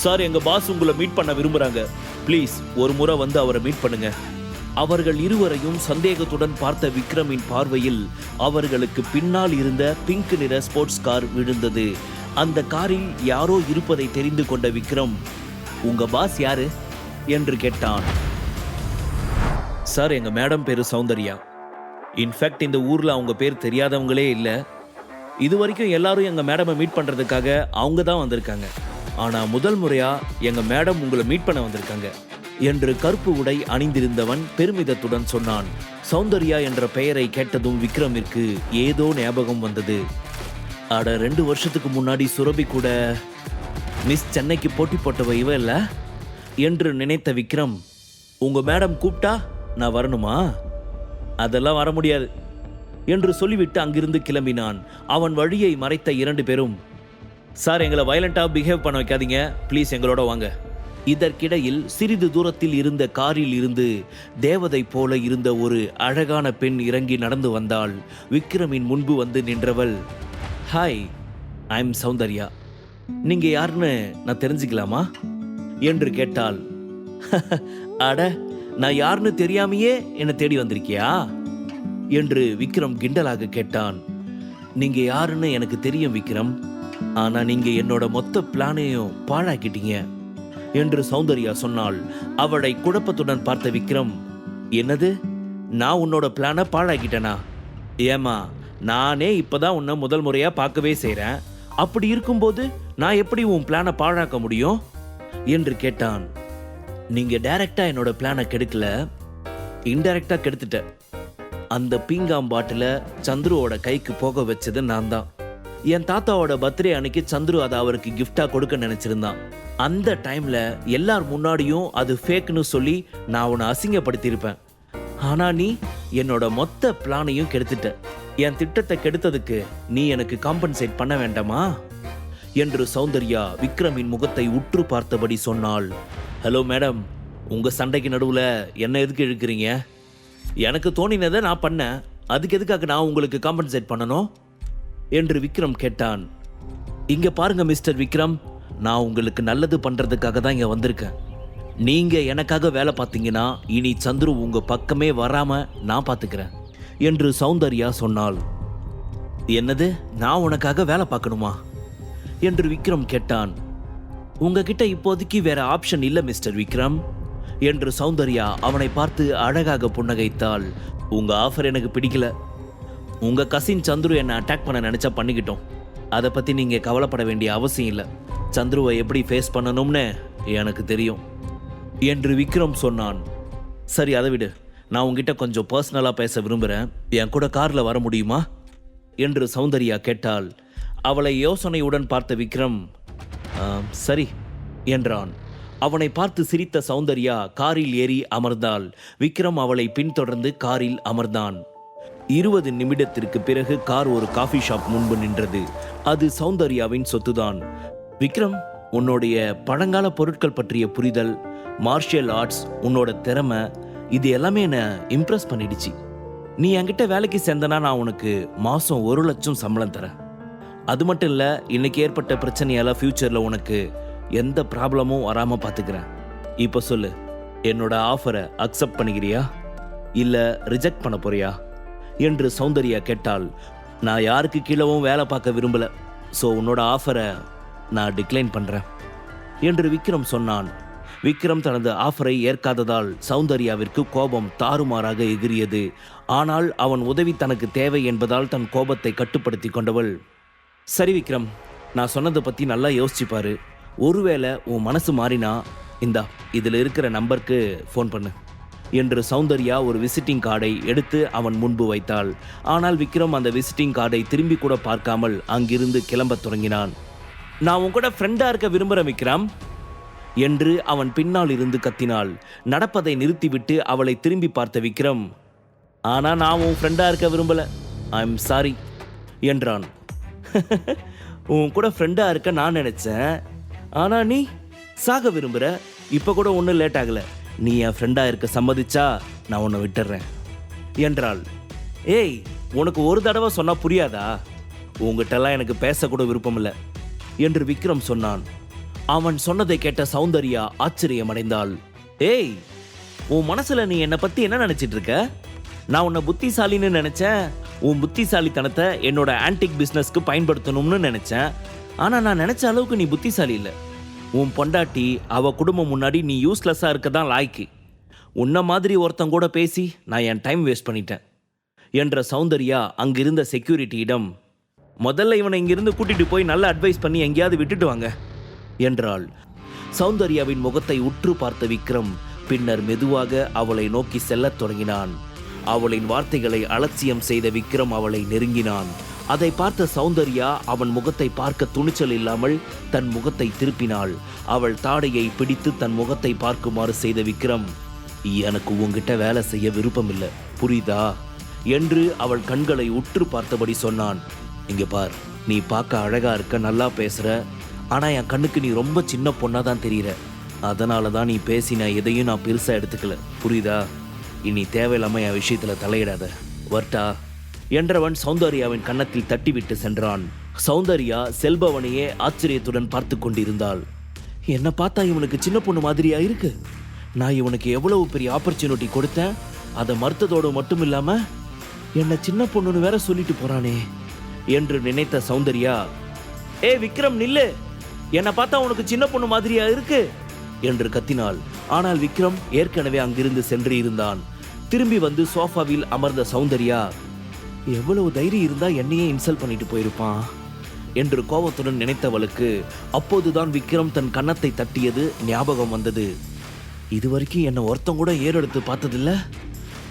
Sir எங்க pass உங்களை meet பண்ண விரும்புறாங்க. ப்ளீஸ் ஒரு முறை வந்து அவரை மீட் பண்ணுங்க. அவர்கள் இருவரையும் சந்தேகத்துடன் பார்த்த விக்ரமின் பார்வையில் அவர்களுக்கு பின்னால் இருந்த பிங்க் நிற ஸ்போர்ட்ஸ் கார் விழுந்தது. அந்த காரில் யாரோ இருப்பதை தெரிந்து கொண்ட விக்ரம் உங்க பாஸ் யாரு? என்று கேட்டான். சார் எங்க மேடம் பேரு சௌந்தர்யா. இன்ஃபேக்ட் இந்த ஊர்ல அவங்க பேர் தெரியாதவங்களே இல்லை. இது வரைக்கும் எல்லாரும் எங்க மேடமை மீட் பண்றதுக்காக அவங்க தான் வந்திருக்காங்க. ஆனா முதல் முறையா எங்க மேடம் உங்களை மீட் பண்ண வந்திருக்காங்க. என்று கருப்பு உடை அணிந்திருந்தவன் பெருமிதத்துடன் சொன்னான். சௌந்தர்யா என்ற பெயரை கேட்டதும் விக்ரமிற்கு ஏதோ ஞாபகம் வந்தது. அட ரெண்டு வருஷத்துக்கு முன்னாடி சுரபி கூட மிஸ் சென்னைக்கு போட்டி போட்டவ இவ இல்ல? என்று நினைத்த விக்ரம் உங்க மேடம் கூப்பிட்டா நான் வரணுமா? அதெல்லாம் வர முடியாது. என்று சொல்லிவிட்டு அங்கிருந்து கிளம்பினான். அவன் வழியை மறைத்த இரண்டு பேரும் சார் எங்களை வயலண்டாக பிஹேவ் பண்ண வைக்காதீங்க. ப்ளீஸ் எங்களோட வாங்க. இதற்கிடையில் சிறிது தூரத்தில் இருந்த காரில் இருந்து தேவதை போல இருந்த ஒரு அழகான பெண் இறங்கி நடந்து வந்தாள். விக்ரமின் முன்பு வந்து நின்றவள் ஹாய் ஐ எம் சௌந்தர்யா. நீங்கள் யாருன்னு நான் தெரிஞ்சுக்கலாமா? என்று கேட்டாள். அட நான் யாருன்னு தெரியாமையே என்னை தேடி வந்திருக்கியா? என்று விக்ரம் கிண்டலாக கேட்டான். நீங்கள் யாருன்னு எனக்கு தெரியும் விக்ரம். ஆனா நீங்க என்னோட மொத்த பிளானையும் பாழாக்கிட்டீங்க என்று சௌந்தர்யா சொன்னாள் அவளை குழப்பத்துடன் பார்த்த விக்ரம் என்னது? நான் உன்னோட பிளானை பாழாக்கிட்டேனா? ஏமா நானே இப்பதான் உன்னை முதல் முறையா பார்க்கவே செய்றேன். அப்படி இருக்கும்போது நான் எப்படி உன் பிளானை பாழாக்க முடியும்? என்று கேட்டான். நீங்க டைரக்டா என்னோட பிளானை கெடுக்கல இன்டைரக்டா கெடுத்துட்ட. அந்த பீங்காம் பாட்டில சந்துருவோட கைக்கு போக வச்சது நான் தான். என் தாத்தாவோட பர்த்டே அன்னைக்கு சந்துரு அதை அவருக்கு கிஃப்டாக கொடுக்க நினச்சிருந்தான். அந்த டைமில் எல்லார் முன்னாடியும் அது ஃபேக்னு சொல்லி நான் உன்னை அசிங்கப்படுத்தியிருப்பேன். ஆனால் நீ என்னோட மொத்த பிளானையும் கெடுத்துட்ட. என் திட்டத்தை கெடுத்ததுக்கு நீ எனக்கு காம்பன்சேட் பண்ண வேண்டாமா? என்று சௌந்தர்யா விக்ரமின் முகத்தை உற்று பார்த்தபடி சொன்னாள். ஹலோ மேடம் உங்கள் சண்டைக்கு நடுவில் என்ன எதுக்கு இழுக்கிறீங்க? எனக்கு தோணினதை நான் பண்ணேன். அதுக்கு எதுக்காக நான் உங்களுக்கு காம்பன்சேட் பண்ணணும்? என்று விக்ரம் கேட்டான். இங்க பாருங்க மிஸ்டர் விக்ரம். நான் உங்களுக்கு நல்லது பண்றதுக்காக தான் இங்க வந்திருக்கேன். நீங்க எனக்காக வேலை பார்த்தீங்கன்னா இனி சந்துரு உங்க பக்கமே வராம நான் பார்த்துக்கிறேன் என்று சௌந்தர்யா சொன்னாள். என்னது நான் உனக்காக வேலை பார்க்கணுமா? என்று விக்ரம் கேட்டான். உங்ககிட்ட இப்போதைக்கு வேற ஆப்ஷன் இல்ல மிஸ்டர் விக்ரம் என்று சௌந்தர்யா அவனை பார்த்து அழகாக புன்னகைத்தாள். உங்க ஆஃபர் எனக்கு பிடிக்கல. உங்க கசின் சந்துரு என்னை அட்டாக் பண்ண நினைச்சா பண்ணிக்கிட்டோம். அதை பத்தி நீங்க கவலைப்பட வேண்டிய அவசியம் இல்லை. சந்துருவை எப்படி ஃபேஸ் பண்ணணும்னு எனக்கு தெரியும். என்று விக்ரம் சொன்னான். சரி அதை விடு. நான் உங்ககிட்ட கொஞ்சம் பர்சனலாக பேச விரும்புகிறேன் என் கூட காரில் வர முடியுமா? என்று சௌந்தர்யா கேட்டாள். அவளை யோசனையுடன் பார்த்த விக்ரம் சரி என்றான். அவனை பார்த்து சிரித்த சௌந்தர்யா காரில் ஏறி அமர்ந்தாள். விக்ரம் அவளை பின்தொடர்ந்து காரில் அமர்ந்தான். இருபது நிமிடத்திற்கு பிறகு கார் ஒரு காஃபி ஷாப் முன்பு நின்றது. அது சௌந்தர்யாவின் சொத்துதான். விக்ரம் உன்னுடைய பழங்கால பொருட்கள் பற்றிய புரிதல் மார்ஷியல் ஆர்ட்ஸ் உன்னோட திறமை இது எல்லாமே என்னை இம்ப்ரெஸ் பண்ணிடுச்சு. நீ என்கிட்ட வேலைக்கு சேர்ந்தனா நான் உனக்கு மாதம் ஒரு லட்சம் சம்பளம் தரேன். அது மட்டும் இல்லை இன்னைக்கு ஏற்பட்ட பிரச்சனையால ஃப்யூச்சரில் உனக்கு எந்த ப்ராப்ளமும் வராமல் பார்த்துக்கிறேன் இப்போ சொல்லு என்னோட ஆஃபரை அக்செப்ட் பண்ணிக்கிறியா? இல்லை ரிஜெக்ட் பண்ண போறியா? என்று சௌந்தர்யா கேட்டாள். நான் யாருக்கு கீழவும் வேலை பார்க்க விரும்பல. ஸோ உன்னோட ஆஃபரை நான் டிக்ளைன் பண்ணுறேன் என்று விக்ரம் சொன்னான். விக்ரம் தனது ஆஃபரை ஏற்காததால் சௌந்தர்யாவிற்கு கோபம் தாறுமாறாக எகிரியது ஆனால் அவன் உதவி தனக்கு தேவை என்பதால் தன் கோபத்தை கட்டுப்படுத்தி கொண்டவள். சரி விக்ரம் நான் சொன்னதை பற்றி நல்லா யோசிச்சுப்பாரு ஒருவேளை உன் மனசு மாறினா இந்தா இதில் இருக்கிற நம்பருக்கு ஃபோன் பண்ணு. என்று சௌந்தர்யா ஒரு விசிட்டிங் கார்டை எடுத்து அவன் முன்பு வைத்தாள். ஆனால் விக்ரம் அந்த விசிட்டிங் கார்டை திரும்பி கூட பார்க்காமல் அங்கிருந்து கிளம்பத் தொடங்கினான். நான் உன் கூட ஃப்ரெண்டாக இருக்க விரும்புகிறேன் விக்ரம் என்று அவன் பின்னால் இருந்து கத்தினாள். நடப்பதை நிறுத்திவிட்டு அவளை திரும்பி பார்த்த விக்ரம் ஆனால் நான் உன் ஃப்ரெண்டாக இருக்க விரும்பல. ஐ எம் சாரி என்றான். உன் கூட ஃப்ரெண்டாக இருக்க நான் நினச்சேன் ஆனால் நீ சாக விரும்புகிற இப்போ கூட ஒன்றும் லேட் ஆகலை. நீ என் ஃப்ரெண்டாக இருக்க சம்மதிச்சா நான் உன்னை விட்டுறேன். என்றாள். ஏய் உனக்கு ஒரு தடவை சொன்னால் புரியாதா? உங்ககிட்டலாம் எனக்கு பேசக்கூட விருப்பம் இல்லை என்று விக்ரம் சொன்னான். அவன் சொன்னதை கேட்ட சௌந்தர்யா ஆச்சரியமடைந்தாள். ஏய் உன் மனசில் நீ என்னை பற்றி என்ன நினச்சிட்டு இருக்க? நான் உன்னை புத்திசாலின்னு நினச்சேன் உன் புத்திசாலித்தனத்தை என்னோட ஆன்டிக் பிஸ்னஸ்க்கு பயன்படுத்தணும்னு நினச்சேன். ஆனால் நான் நினச்ச அளவுக்கு நீ புத்திசாலி இல்லை. உன் பொண்டாட்டி அவ குடும்பம் முன்னாடி நீ யூஸ்லெஸ்ஸாக இருக்க தான் லாய்க்கு. உன்ன மாதிரி ஒருத்தன் கூட பேசி நான் என் டைம் வேஸ்ட் பண்ணிட்டேன். என்ற சௌந்தர்யா அங்கிருந்த செக்யூரிட்டியிடம் முதல்ல இவனை இங்கிருந்து கூட்டிட்டு போய் நல்ல அட்வைஸ் பண்ணி எங்கேயாவது விட்டுட்டு வாங்க என்றாள். சௌந்தர்யாவின் முகத்தை உற்று பார்த்த விக்ரம் பின்னர் மெதுவாக அவளை நோக்கி செல்லத் தொடங்கினான். அவளின் வார்த்தைகளை அலட்சியம் செய்த விக்ரம் அவளை நெருங்கினான். அதை பார்த்த சௌந்தர்யா அவன் முகத்தை பார்க்க துணிச்சல் இல்லாமல் தன் முகத்தை திருப்பினாள். அவள் தாடையை பிடித்து தன் முகத்தை பார்க்குமாறு செய்த விக்ரம் எனக்கு உங்ககிட்ட வேலை செய்ய விருப்பமில்லை புரியுதா? என்று அவள் கண்களை உற்று பார்த்தபடி சொன்னான். இங்க பார் நீ பார்க்க அழகா இருக்க நல்லா பேசுற. ஆனா என் கண்ணுக்கு நீ ரொம்ப சின்ன பொண்ணா தான் தெரியற. அதனால தான் நீ பேசின எதையும் நான் பெருசா எடுத்துக்கல. புரியுதா? இனி தேவையில்லாம என் விஷயத்துல தலையிடாத. வர்ட்டா? என்றவன் சௌந்தர்யாவின் கன்னத்தில் தட்டிவிட்டு சென்றான். சௌந்தர்யா செல்பவனையே ஆச்சரியத்துடன் பார்த்து கொண்டிருந்தாள். என்னை பார்த்தா இவனுக்கு சின்ன பொண்ணு மாதிரியா இருக்கு? நான் இவனுக்கு எவ்வளவு பெரிய ஆப்பர்ச்சுனிட்டி கொடுத்தேன்? அதை மறுத்ததோடு மட்டும் இல்லாம என்னை சின்ன பொண்ணுன்னு வேற சொல்லிட்டு போறானே என்று நினைத்த சௌந்தர்யா. ஏ விக்ரம் நில்லு! என்னை பார்த்தா உனக்கு சின்ன பொண்ணு மாதிரியா இருக்கு? என்று கத்தினாள். ஆனால் விக்ரம் ஏற்கனவே அங்கிருந்து சென்று இருந்தான் திரும்பி வந்து சோஃபாவில் அமர்ந்த சௌந்தர்யா எவ்வளவு தைரியம் இருந்தா என்னையே இன்சல்ட் பண்ணிட்டு போயிருப்பான் என்று கோபத்துடன் நினைத்தவளுக்கு அப்போதுதான் விக்ரம் தன் கன்னத்தை தட்டியது ஞாபகம் வந்தது. இதுவரைக்கும் என்னை ஒருத்தம் கூட ஏறெடுத்து பார்த்ததில்ல.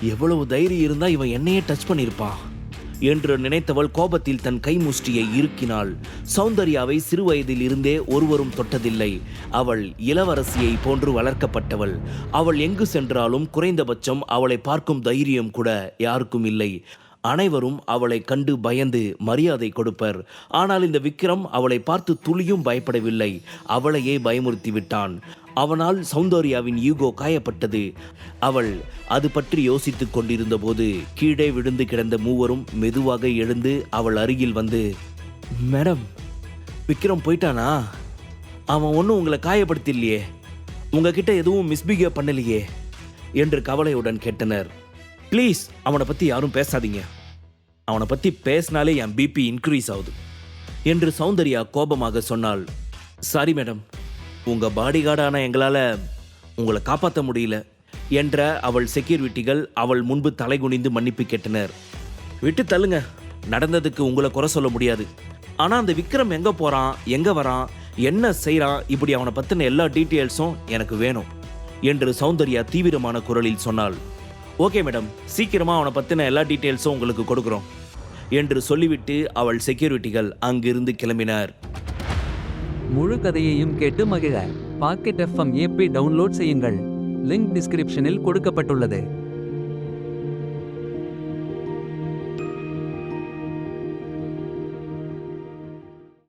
எவ்வளவு தைரியம் இருந்தா இவன் என்னையே டச் பண்ணியிருப்பான் என்று நினைத்தவள் கோபத்தில் தன் கை முஷ்டியை இறுக்கினாள். சௌந்தர்யாவை சிறுவயதில் இருந்தே ஒருவரும் தொட்டதில்லை. அவள் இளவரசியை போன்று வளர்க்கப்பட்டவள். அவள் எங்கு சென்றாலும் குறைந்தபட்சம் அவளை பார்க்கும் தைரியம் கூட யாருக்கும் இல்லை. அனைவரும் அவளை கண்டு பயந்து மரியாதை கொடுப்பர். ஆனால் இந்த விக்ரம் அவளை பார்த்து துளியும் பயப்படவில்லை. அவளையே பயமுறுத்தி விட்டான் அவனால் சௌந்தர்யாவின் ஈகோ காயப்பட்டது. அவள் அது பற்றி யோசித்துக் கொண்டிருந்தபோது கீழே விழுந்து கிடந்த மூவரும் மெதுவாக எழுந்து அவள் அருகில் வந்து மேடம் விக்ரம் போயிட்டானா? அவன் ஒன்றும் உங்களை காயப்படுத்தலையே உங்ககிட்ட எதுவும் மிஸ்பிஹேவ் பண்ணலையே என்று கவலையுடன் கேட்டனர். ப்ளீஸ் அவனை பற்றி யாரும் பேசாதீங்க. அவனை பற்றி பேசினாலே என் பிபி இன்க்ரீஸ் ஆகுது. என்று சௌந்தர்யா கோபமாக சொன்னாள் சாரி மேடம் உங்கள் பாடிகார்டான எங்களால் உங்களை காப்பாற்ற முடியல என்ற அவள் செக்யூரிட்டிகள் அவள் முன்பு தலைகுனிந்து மன்னிப்பு கேட்டனர். விட்டு தள்ளுங்க. நடந்ததுக்கு உங்களை குறை சொல்ல முடியாது. ஆனால் அந்த விக்ரம் எங்கே போகிறான் எங்கே வரான்? என்ன செய்கிறான் இப்படி அவனை பற்றின எல்லா டீட்டெயில்ஸும் எனக்கு வேணும் என்று சௌந்தர்யா தீவிரமான குரலில் சொன்னாள். ஓகே மேடம் சீக்கிரமாக அவனை பற்றின எல்லா டீட்டெயில்ஸும் உங்களுக்கு கொடுக்குறோம். என்று சொல்லிவிட்டு அவள் செக்யூரிட்டிகள் அங்கிருந்து கிளம்பினார். முழு கதையையும் கேட்டு மகிழ. பாக்கெட் எஃப்எம் ஏபி டவுன்லோட் செய்யுங்கள். லிங்க் டிஸ்கிரிப்ஷனில் கொடுக்கப்பட்டுள்ளது.